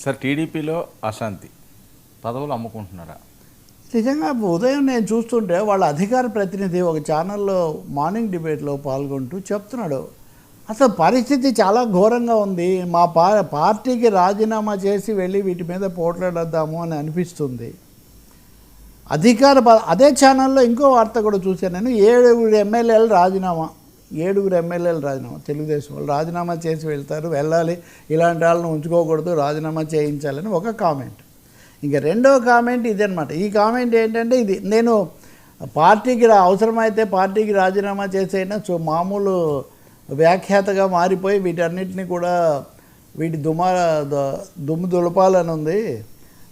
Sir టీడీపీలో అశాంతి. పదవులు అమ్ముకుంటున్నారా? నిజంగా ఉదయం నేను చూస్తుంటే వాళ్ళ అధికార ప్రతినిధి ఒక ఛానల్లో మార్నింగ్ డిబేట్లో పాల్గొంటూ చెప్తున్నాడు. అసలు పరిస్థితి చాలా ఘోరంగా ఉంది. మా పా పార్టీకి రాజీనామా చేసి వెళ్ళి వీటి మీద పోట్లాడద్దాము అని అనిపిస్తుంది. అధికార అదే ఛానల్లో ఇంకో వార్త కూడా చూశాను నేను. ఏడు ఎమ్మెల్యేలు రాజీనామా ఏడుగురు ఎమ్మెల్యేలు రాజీనామా తెలుగుదేశం వాళ్ళు రాజీనామా చేసి వెళ్తారు వెళ్ళాలి. ఇలాంటి వాళ్ళని ఉంచుకోకూడదు రాజీనామా చేయించాలని ఒక కామెంట్. ఇంకా రెండో కామెంట్ ఇదనమాట ఈ కామెంట్ ఏంటంటే ఇది నేను పార్టీకి రా- అవసరమైతే పార్టీకి రాజీనామా చేసైనా సో మామూలు వ్యాఖ్యాతగా మారిపోయి వీటన్నిటిని కూడా వీటి దుమా ద- దుమ్ము దులపాలని ఉంది.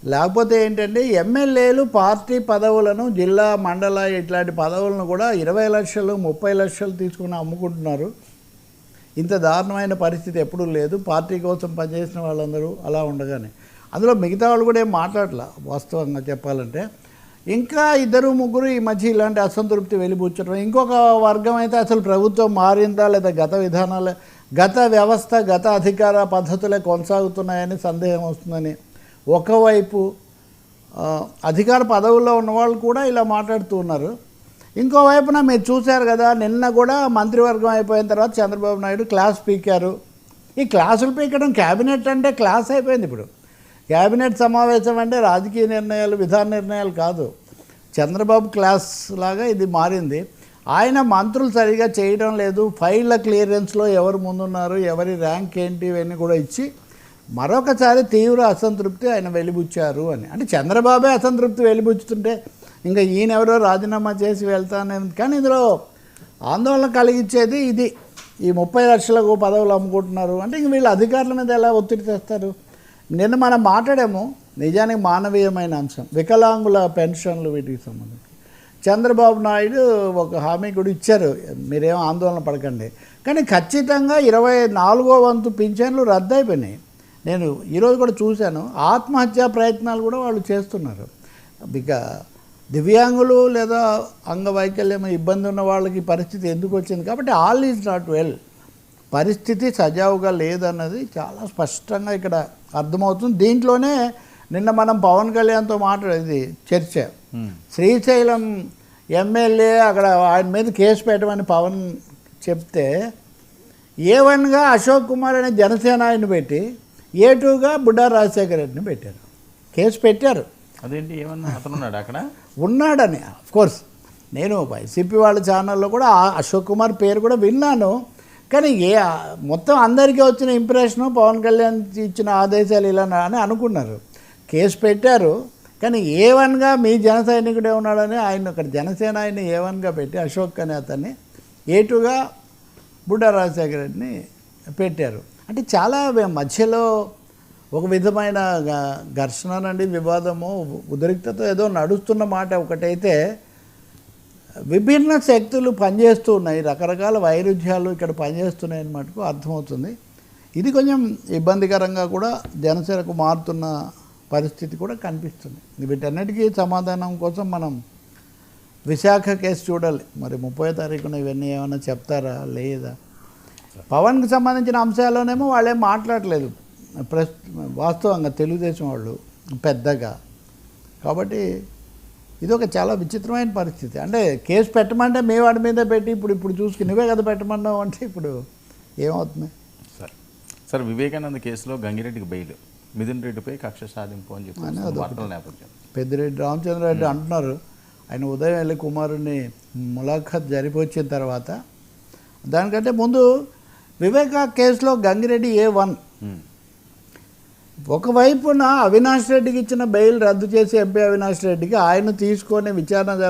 లేకపోతే ఏంటంటే ఎమ్మెల్యేలు పార్టీ పదవులను జిల్లా మండల ఇట్లాంటి పదవులను కూడా ఇరవై లక్షలు ముప్పై లక్షలు తీసుకుని అమ్ముకుంటున్నారు. ఇంత దారుణమైన పరిస్థితి ఎప్పుడూ లేదు. పార్టీ కోసం పనిచేసిన వాళ్ళందరూ అలా ఉండగానే. అందులో మిగతా వాళ్ళు కూడా ఏం మాట్లాడలే వాస్తవంగా చెప్పాలంటే. ఇంకా ఇద్దరు ముగ్గురు ఈ మధ్య ఇలాంటి అసంతృప్తి వెలిబుచ్చడం ఇంకొక వర్గం అయితే అసలు ప్రభుత్వం మారిందా లేదా గత విధానాలే గత వ్యవస్థ గత అధికార పద్ధతులే కొనసాగుతున్నాయని సందేహం వస్తుందని ఒకవైపు అధికార పదవుల్లో ఉన్న వాళ్ళు కూడా ఇలా మాట్లాడుతూ ఉన్నారు. ఇంకోవైపున మీరు చూశారు కదా నిన్న కూడా మంత్రివర్గం అయిపోయిన తర్వాత చంద్రబాబు నాయుడు క్లాస్ పీకారు. ఈ క్లాసులు పీకడం క్యాబినెట్ అంటే క్లాస్ అయిపోయింది ఇప్పుడు. క్యాబినెట్ సమావేశం అంటే రాజకీయ నిర్ణయాలు విధాన నిర్ణయాలు కాదు. చంద్రబాబు క్లాస్ లాగా ఇది మారింది. ఆయన మంత్రులు సరిగా చేయడం లేదు. ఫైళ్ళ క్లియరెన్స్లో ఎవరు ముందున్నారు ఎవరి ర్యాంక్ ఏంటి ఇవన్నీ కూడా ఇచ్చి మరొకసారి తీవ్ర అసంతృప్తి ఆయన వెలిబుచ్చారు అని. అంటే చంద్రబాబే అసంతృప్తి వెలిబుచ్చుతుంటే ఇంకా ఈయనెవరో రాజీనామా చేసి వెళ్తానే కానీ ఇందులో ఆందోళన కలిగించేది ఇది. ఈ ముప్పై లక్షలకు పదవులు అమ్ముకుంటున్నారు. అంటే ఇంక వీళ్ళు అధికారుల మీద ఎలా ఒత్తిడి తెస్తారు? నిన్న మనం మాట్లాడాము. నిజానికి మానవీయమైన అంశం. వికలాంగుల పెన్షన్లు వీటికి సంబంధించి. చంద్రబాబు నాయుడు ఒక హామీ కూడా ఇచ్చారు. మీరేం ఆందోళన పడకండి. కానీ ఖచ్చితంగా ఇరవై నాలుగో వంతు పింఛన్లు రద్దయిపోయినాయి. నేను ఈరోజు కూడా చూశాను. ఆత్మహత్యా ప్రయత్నాలు కూడా వాళ్ళు చేస్తున్నారు. ఇక దివ్యాంగులు లేదా అంగవైకల్యం ఇబ్బంది ఉన్న వాళ్ళకి పరిస్థితి ఎందుకు వచ్చింది? కాబట్టి ఆల్ ఈజ్ నాట్ వెల్. పరిస్థితి సజావుగా లేదన్నది చాలా స్పష్టంగా ఇక్కడ అర్థమవుతుంది. దీంట్లోనే నిన్న మనం పవన్ కళ్యాణ్తో మాట్లాడేది చర్చ. శ్రీశైలం ఎమ్మెల్యే అక్కడ ఆయన మీద కేసు పెట్టమని పవన్ చెప్తే ఏ వన్గా అశోక్ కుమార్ అనే జనసేన ఆయన పెట్టి ఏ టూగా బుడ్డా రాజశేఖర రెడ్డిని పెట్టారు. కేసు పెట్టారు. అదేంటి? ఏమన్నా అతను ఉన్నాడు అక్కడ? ఉన్నాడని కోర్స్ నేను వైసీపీ వాళ్ళ ఛానల్లో కూడా అశోక్ కుమార్ పేరు కూడా విన్నాను. కానీ ఏ మొత్తం అందరికీ వచ్చిన ఇంప్రెషను పవన్ కళ్యాణ్ ఇచ్చిన ఆదేశాలు ఇలా అని అనుకున్నారు. కేసు పెట్టారు. కానీ ఏ వన్గా మీ జన సైనికుడే ఉన్నాడని ఆయన అక్కడ జనసేన ఆయన ఏ వన్గా పెట్టి అశోక్ అనే అతన్ని ఏ టూగా బుడ్డా రాజశేఖర రెడ్డిని పెట్టారు. అంటే చాలా మధ్యలో ఒక విధమైన ఘర్షణ ఘర్షణనండి వివాదము ఉద్రిక్తత ఏదో నడుస్తున్న మాట ఒకటైతే విభిన్న శక్తులు పనిచేస్తూ ఉన్నాయి. రకరకాల వైరుధ్యాలు ఇక్కడ పనిచేస్తున్నాయి అన్నమాటకు మటుకు అర్థమవుతుంది. ఇది కొంచెం ఇబ్బందికరంగా కూడా జనసేనకు మారుతున్న పరిస్థితి కూడా కనిపిస్తుంది. వీటన్నిటికీ సమాధానం కోసం మనం విశాఖ కేసు చూడాలి. మరి ముప్పై తారీఖున ఇవన్నీ ఏమైనా చెప్తారా? లేదా? పవన్కి సంబంధించిన అంశాల్లోనేమో వాళ్ళేం మాట్లాడలేదు. ప్రస్ వాస్తవంగా తెలుగుదేశం వాళ్ళు పెద్దగా. కాబట్టి ఇది ఒక చాలా విచిత్రమైన పరిస్థితి. అంటే కేసు పెట్టమంటే మీ వాడి మీద పెట్టి ఇప్పుడు ఇప్పుడు చూసుకుని నువ్వే కదా పెట్టమన్నావు అంటే ఇప్పుడు ఏమవుతుంది? సార్. సార్ వివేకానంద కేసులో గంగిరెడ్డికి బెయిల్. మిథున్ రెడ్డిపై కక్ష సాధింపు అని చెప్పి పెద్దిరెడ్డి రామచంద్రారెడ్డి అంటున్నారు. ఆయన ఉదయం వెళ్ళి కుమారుని ములాఖత్ జరిపి వచ్చిన తర్వాత దానికంటే ముందు వివేకా కేసులో గంగిరెడ్డి ఏ వన్. ఒకవైపున అవినాష్ రెడ్డికి ఇచ్చిన బెయిల్ రద్దు చేసి ఎంపీ అవినాష్ రెడ్డికి ఆయన తీసుకొని విచారణ